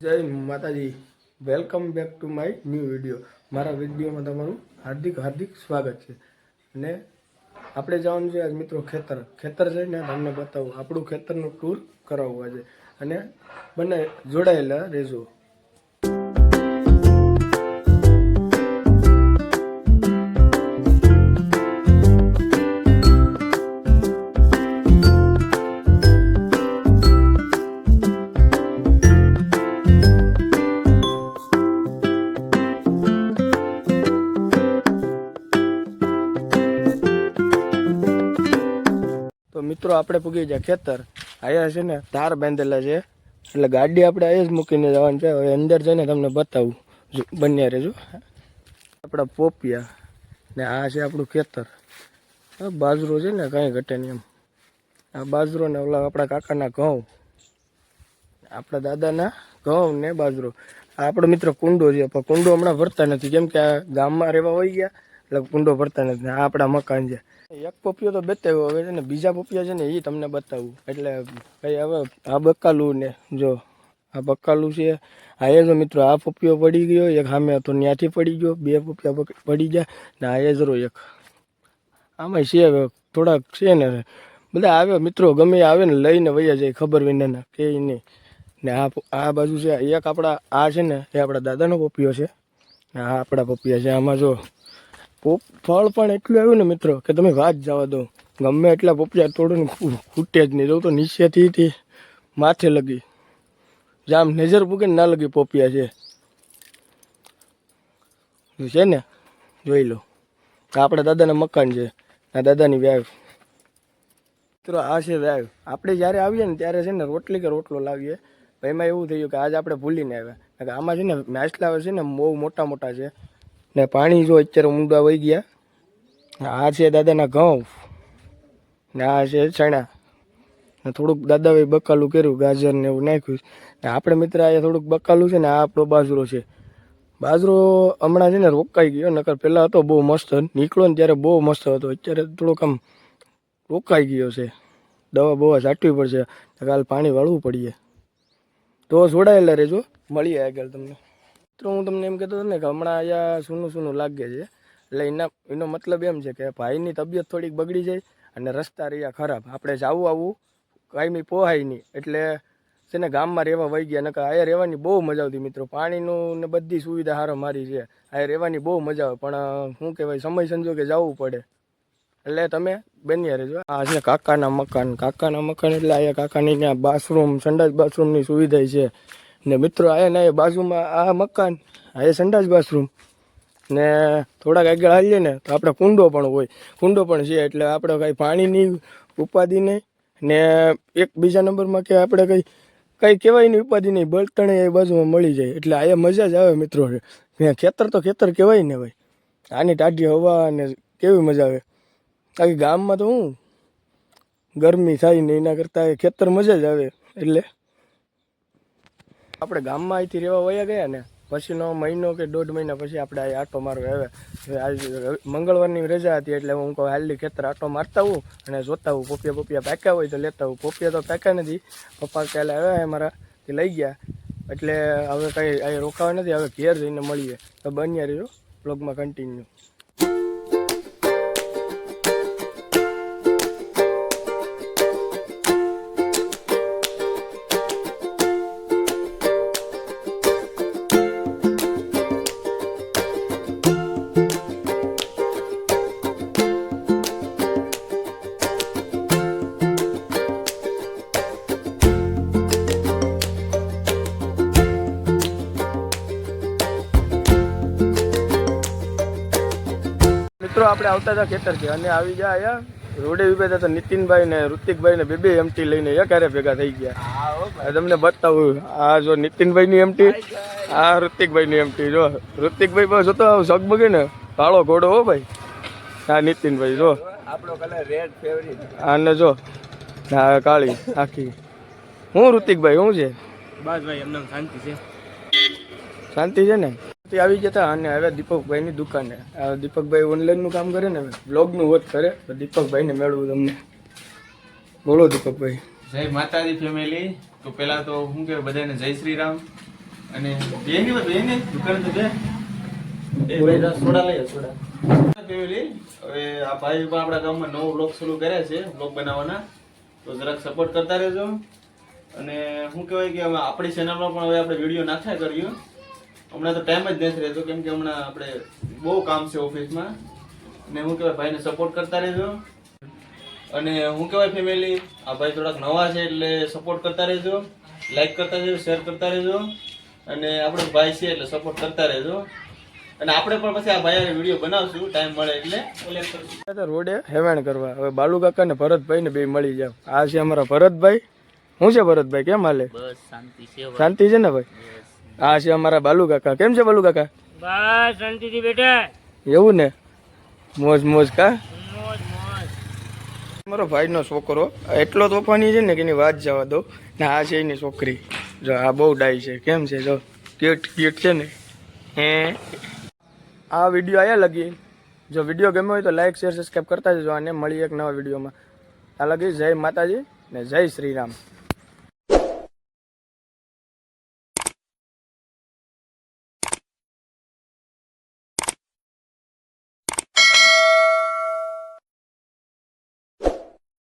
જય માતાજી. Welcome back to my new video મારા વિડીયોમાં તમારું હાર્દિક હાર્દિક સ્વાગત છે. અને આપણે જવાનું છે આજ મિત્રો ખેતર. ખેતર છે ને તમને બતાવું. આપણું ખેતરનું ટૂર કરાવવું આજે. અને બંને જોડાયેલા રહેજો. મિત્રો, આપણે પૂગી જાય ખેતર. અહીંયા છે ને તાર બાંધેલા છે. એટલે ગાડી આપણે અહીંયા જ મૂકીને જવાની છે. હવે અંદર જઈને તમને બતાવું. બન્યા રહેજો. આપણા પોપિયા ને આ છે આપણું ખેતર. બાજરો છે ને કાંઈ ઘટે નહીં એમ. આ બાજરો ને ઓલા આપણા કાકાના ઘઉં. આપણા દાદાના ઘઉં ને બાજરો. આપણો મિત્ર કુંડો છે. પણ કુંડો હમણાં ભરતા નથી. કેમ કે આ ગામમાં રહેવા હોય ગયા. એટલે કુંડો ભરતા નથી. આ આપણા મકાન છે. એક પોપિયો તો બતાવ્યો હવે ને, બીજા પોપિયા છે ને એ તમને બતાવું. એટલે ભાઈ હવે આ બકાલું ને જો, આ બકાલું છે. આ એ જો મિત્રો, આ પોપિયો પડી ગયો, એક સામે હતો ત્યાંથી પડી ગયો, બે પોપિયા પડી ગયા, ને આ એજરો એક. આમાં છે હવે થોડાક છે ને, બધા આવે મિત્રો, ગમે આવે ને લઈને વૈયા જાય, ખબર વિના કે નહીં. ને આ આ બાજુ છે, એક આપણા, આ છે ને, એ આપણા દાદાનો પોપિયો છે. ને આ આપણા પોપિયા છે. આમાં જો ફળ પણ એટલું આવ્યું ને મિત્રો કે તમે વાત જવા દો. ગમે એટલા પોપિયા તોડો ને ખૂટે જ નહીં. તો નીચેથી માથે લગી. જામ નજર પૂગે ના લગી પોપિયા છે. છે ને, જોઈ લો. આપણા દાદાના મકાન છે. આ દાદાની વ્યાવ. મિત્રો, આ છે વ્યાવ. આપણે જ્યારે આવીએ ને ત્યારે છે ને રોટલી કે રોટલો લાવીએ. એમાં એવું થયું કે આજ આપણે ભૂલીને આવ્યા. આમાં છે ને માછલા છે ને બહુ મોટા મોટા છે. ને પાણી જો અત્યારે ઊંડા વહી ગયા. આ છે દાદાના ઘઉં. ને આ છે ચણા. ને થોડુંક દાદાએ બકાલું કર્યું, ગાજર ને એવું નાખ્યું. ને આપણે મિત્ર આ થોડુંક બકાલું છે ને આ આપણો બાજરો છે. બાજરો હમણાં છે ને રોકાઈ ગયો, નકર પહેલાં હતો બહુ મસ્ત. નીકળ્યો ને ત્યારે બહુ મસ્ત હતો. અત્યારે થોડુંક આમ રોકાઈ ગયો છે. દવા બવા છાંટવી પડશે. કાલ પાણી વાળવું પડીએ. તો જોડાયેલા રહેજો. મળીએ આગળ તમને. તો હું તમને એમ કહેતો હતો ને કે હમણાં અહીંયા સૂનું સૂનું લાગે છે. એટલે એના, એનો મતલબ એમ છે કે ભાઈની તબિયત થોડીક બગડી જાય અને રસ્તા રહ્યા ખરાબ. આપણે જાવું આવવું કાંઈ પોહાય નહીં. એટલે છે ને ગામમાં રહેવા વહી ગયા, નકર અહીંયા રહેવાની બહુ મજા આવતી મિત્રો. પાણીનું ને બધી સુવિધા હારો મારી છે. અહીંયા રહેવાની બહુ મજા આવે. પણ શું કહેવાય, સમય સંજોગે જવું પડે. એટલે તમે બન્યા રહેજો આ છે કાકાના મકાન. કાકાના મકાન એટલે અહીંયા કાકાની ત્યાં બાથરૂમ, સંડાસ બાથરૂમની સુવિધા છે. ને મિત્રો, આયા ને એ બાજુમાં આ મકાન, આ એ સંડાસ બાથરૂમ. ને થોડાક આગળ હાલીએ ને, તો આપણે કુંડો પણ હોય. કુંડો પણ છે, એટલે આપણે કાંઈ પાણીની ઉપાધિ નહીં. ને એક બીજા નંબરમાં કે આપણે કંઈ કંઈ કહેવાય નહીં ઉપાધિ નહીં, બળતણે એ બાજુમાં મળી જાય. એટલે આ મજા જ આવે મિત્રો. ખેતર તો ખેતર કહેવાય ને ભાઈ. આની ટાઢી હવા અને કેવી મજા આવે. બાકી ગામમાં તો હું, ગરમી થાય ને એના કરતાં એ ખેતર મજા જ આવે. એટલે આપણે ગામમાં અહીંથી રહેવા વયા ગયા ને પછીનો મહિનો કે દોઢ મહિના પછી આપણે અહીં આટો મારવા આવ્યા. આજ મંગળવારની રજા હતી એટલે હું કહું હાલની ખેતર આટો મારતા હું અને જોતા હું, પોપિયા પોપિયા પાક્યા હોય તો લેતા હું. પોપિયા તો પાક્યા નથી. પપ્પા કાલે આવ્યા મારા, તે લઈ ગયા. એટલે હવે કંઈ અહીં રોકાવા નથી, હવે ઘેર જઈને મળીએ. તો બન્યા રહ્યો બ્લોગમાં કન્ટિન્યુ આપણે આવતા હતા ખેતરથી અને આવી ગયા અહીંયા. રોડે ઊભા હતા તો નીતિનભાઈ ને ઋતિકભાઈ ને બે બે એમટી લઈને એકારે ભેગા થઈ ગયા. તમને બતાવું આ જો નીતિનભાઈ ની એમટી આ ઋતિકભાઈ ની એમટી જો ઋતિકભાઈ બસ જોતો સગબગે ને કાળો ઘોડો હો ભાઈ. આ નીતિનભાઈ જો. આપણો કલર રેડ ફેવરિટ આને જો આ કાળી આખી. હું ઋતિકભાઈ હું છે? બસ ભાઈ એમને શાંતિ છે. શાંતિ છે ને? તે આવી જતા અને હવે દીપકભાઈની દુકાને. દીપકભાઈ ઓનલાઈનનું કામ કરે ને બ્લોગનું વર્ક કરે તો દીપકભાઈને મેળવું તમને. બોલો દીપકભાઈ. જય માતાજી ફેમિલી તો પહેલાં તો હું કે બધાને જય શ્રી રામ અને બેની બે દુકાન તો બે. એ સોડા લઈએ સોડા. ફેમિલી હવે આ ભાઈ પણ આપણા ગામમાં નવો બ્લોગ શરૂ કરે છે બ્લોગ બનાવવાના. તો જરાક સપોર્ટ કરતા રહેજો. અને શું કહેવાય કે આપણી ચેનલમાં પણ હવે આપણે વીડિયો નાખ્યા કરીએ. હમણાં તો ટાઈમ જ નથી રહેતો. કેમ કે હમણાં આપણે બહુ કામ છે ઓફિસમાં. અને હું કહેવાય ભાઈને સપોર્ટ કરતા રહેજો. અને હું કહેવાય ફેમિલી આ ભાઈ થોડાક નવા છે એટલે સપોર્ટ કરતા રહેજો. લાઈક કરતા રહેજો શેર કરતા રહેજો. અને આપણો ભાઈ છે એટલે સપોર્ટ કરતા રહેજો. અને આપણે પણ પછી આ ભાઈ વીડિયો બનાવશું ટાઈમ મળે એટલે. રોડે હેવાણ કરવા. હવે બાલુ કાકા ને ભરતભાઈ ને બે મળી જાવ. આ છે અમારા ભરતભાઈ. શું છે ભરતભાઈ? કેમ હાલે? શાંતિ શાંતિ છે ને ભાઈ? આ છે અમારા બાલુ કાકા. કેમ છે બાલુ કાકા? બસ શાંતિથી બેટા એવું ને? મોજ મોજ કા? મોજ મોજ. મારો ભાઈનો છોકરો એટલો તોફાની છે ને કે એની વાત જવા દો. ને આ છે એની છોકરી. જો આ બહુ ડાય છે. કેમ છે? જો ક્યુટ ક્યુટ છે ને? હે? આ વીડિયો આયા લગી. જો વીડિયો ગમ્યો હોય તો લાઈક શેર સબસ્ક્રાઈબ કરતા જજો અને મળી એક નવા વિડીયોમાં. આ લગી જય માતાજી ને જય શ્રી રામ